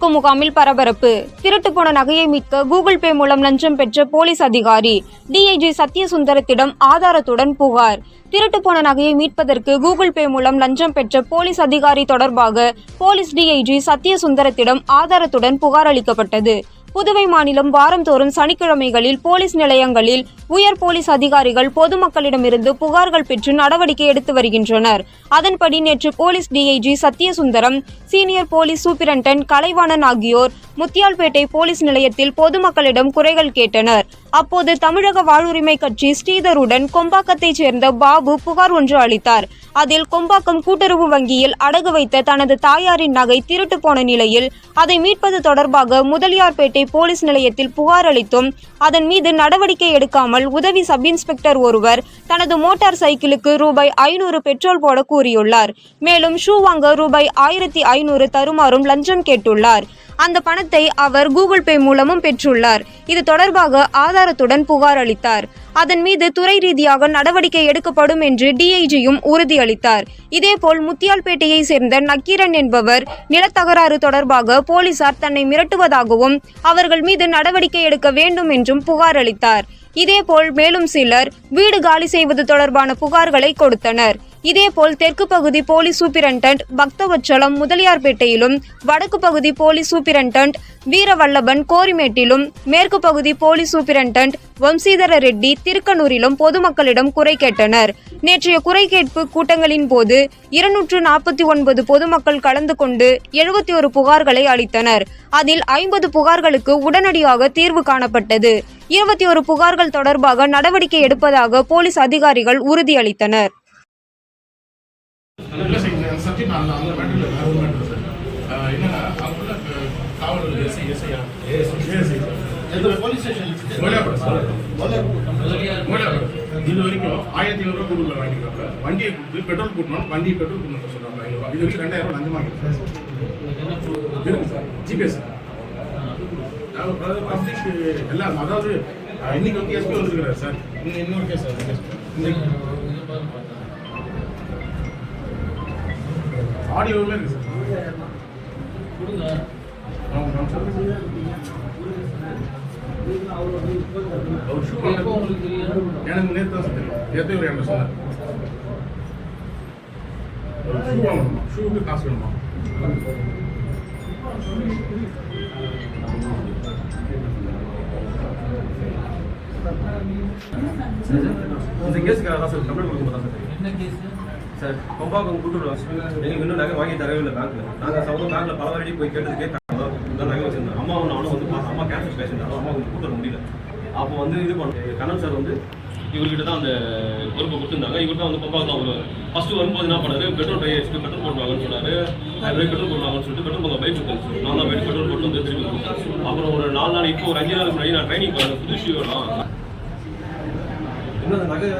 மீட்கும் முகாமில் பரபரப்பு. திருட்டு போன நகையை மீட்க கூகுள் பே மூலம் லஞ்சம் பெற்ற போலீஸ் அதிகாரி டிஐஜி சத்யசுந்தரத்திடம் ஆதாரத்துடன் புகார். திருட்டு போன நகையை மீட்பதற்கு கூகுள் பே மூலம் லஞ்சம் பெற்ற போலீஸ் அதிகாரி தொடர்பாக போலீஸ் டிஐஜி சத்யசுந்தரத்திடம் ஆதாரத்துடன் புகார் அளிக்கப்பட்டது. புதுவை மாநிலம் வாரந்தோறும் சனிக்கிழமைகளில் போலீஸ் நிலையங்களில் உயர் போலீஸ் அதிகாரிகள் பொதுமக்களிடமிருந்து புகார்கள் பெற்று நடவடிக்கை எடுத்து வருகின்றனர். அதன்படி நேற்று police DIG Sathyasundaram senior police சூப்பிரண்டன் Kalaivanan ஆகியோர் முத்தியால்பேட்டை போலீஸ் நிலையத்தில் பொதுமக்களிடம் குறைகள் கேட்டனர். அப்போது தமிழக வாழ்வுரிமை கட்சி ஸ்ரீதருடன் கொம்பாக்கத்தைச் சேர்ந்த பாபு புகார் ஒன்று அளித்தார். அதில் கொம்பாக்கம் கூட்டுறவு வங்கியில் அடகு வைத்த தனது தாயாரின் நகை திருட்டு போன நிலையில் அதை மீட்பது தொடர்பாக முதலியார்பேட்டை போலீஸ் நிலையத்தில் புகார் அளித்தும் அதன் மீது நடவடிக்கை எடுக்காமல் உதவி சப் இன்ஸ்பெக்டர் ஒருவர் தனது மோட்டார் சைக்கிளுக்கு ரூபாய் ஐநூறு பெட்ரோல் போட கூறியுள்ளார். மேலும் ஷூ வாங்க ரூபாய் ஆயிரத்தி ஐநூறு தருமாறும் லஞ்சம் கேட்டுள்ளார். அந்த பணத்தை அவர் கூகுள் பே மூலமும் பெற்றுள்ளார். இது தொடர்பாக ஆதாரத்துடன் புகார் அளித்தார். அதன் மீது துறை ரீதியாக நடவடிக்கை எடுக்கப்படும் என்று டிஐஜியும் உறுதியளித்தார் இதேபோல் முத்தியால்பேட்டையை சேர்ந்த நக்கீரன் என்பவர் நிலத்தகராறு தொடர்பாக போலீசார் தன்னை மிரட்டுவதாகவும் அவர்கள் மீது நடவடிக்கை எடுக்க வேண்டும் என்றும் புகார் அளித்தார். இதேபோல் மேலும் சிலர் வீடு காலி செய்வது தொடர்பான புகார்களை கொடுத்தனர். இதேபோல் தெற்கு பகுதி போலீஸ் சூப்பிரண்டன்ட் பக்தவச்சலம் முதலியார்பேட்டையிலும் வடக்கு பகுதி போலீஸ் சூப்பிரண்டன்ட் வீரவல்லபன் கோரிமேட்டிலும் மேற்கு பகுதி போலீஸ் சூப்பிரண்டன்ட் வம்சீதர ரெட்டி திருக்கனூரிலும் பொதுமக்களிடம் குறை கேட்டனர். நேற்றைய குறை கேட்பு கூட்டங்களின் போது இருநூற்று நாற்பத்தி ஒன்பது பொதுமக்கள் கலந்து கொண்டு எழுபத்தி ஒரு புகார்களை அளித்தனர். அதில் ஐம்பது புகார்களுக்கு உடனடியாக தீர்வு காணப்பட்டது. இருபத்தி ஒரு புகார்கள் தொடர்பாக நடவடிக்கை எடுப்பதாக போலீஸ் அதிகாரிகள் உறுதியளித்தனர். இல்லை சார் சப்ஜெக்ட் அந்த அந்த மேட்டர் இல்லை ஒரு மேட்டர் சார். என்னன்னா எஸ்ஐ எஸ்ஐயா ஏஎஸ்ஐ எந்த போலீஸ் ஸ்டேஷன் சார். இது வரைக்கும் ஆயிரத்தி ஐநூறுரூவா கூடுதல் வாங்கிக்கிறாங்க வண்டியை கொடுத்து பெட்ரோல் கூட்டணும் வண்டியை பெட்ரோல் கூட்டணும் சொல்கிறாங்க ஐநூறுரூவா இது வரைக்கும் ரெண்டாயிரம் இருக்கு இருக்கு சார். அதாவது பப்ளிக் எல்லாம் அதாவது இன்னைக்கு வந்து எஸ்பி வந்துருக்கிறார் சார். இன்னும் இன்னொரு கேஸ் சார் இன்னைக்கு. ஆடியோவில் இருக்கு சார் வாங்குறது எனக்கு நேற்று தான் சார் நேற்று ஒரு என்கிட்ட சொன்னார். ஷூ வாங்கணுமா? ஷூவுக்கு காசு வேணுமா? இந்த சார் கம்ப்ளைண்ட் கொடுக்க சார் என்ன கேஸ் சார் கொம்பாக்கம் கூட்டுறோம் எங்களுக்கு இன்னும் நகை வாங்கி தரவே இல்லை பேங்க்ல நாங்கள் சவுதம் பேங்க்ல பல வாட்டி போய் கேட்டதுக்கே இந்த நகை வச்சிருந்தோம் அம்மா அவனும் வந்து பார்த்தோம் அம்மா கேன்சல் பேசியிருந்தாங்க அம்மா வந்து கூட்டுற முடியல. அப்போ வந்து இது பண்ண கண்ணன் சார் வந்து இவர்கிட்ட தான் அந்த பொறுப்பை கொடுத்துருந்தாங்க. இவர் தான் வந்து கொம்பாக்கம் தான் வருவார். ஃபர்ஸ்ட் வரும்போது என்ன பண்ணாரு? பெட்ரோல் பை வச்சுட்டு பெட்ரோல் போடுவாங்கன்னு சொன்னாரு. அது பெட்ரோல் போடுவாங்கன்னு சொல்லிட்டு பெட்ரோல் பங்கம் பைக் கொடுத்தாரு நான் தான் பெட்ரோல் போட்டு வந்து திரும்பி கொடுத்தேன். அப்புறம் ஒரு நாலு நாள் இப்போ ஒரு அஞ்சு நாள் முன்னாடி நான் ட்ரைனிங் பண்ணேன் புது ஷூ வேணும் இன்னும் அந்த நகை?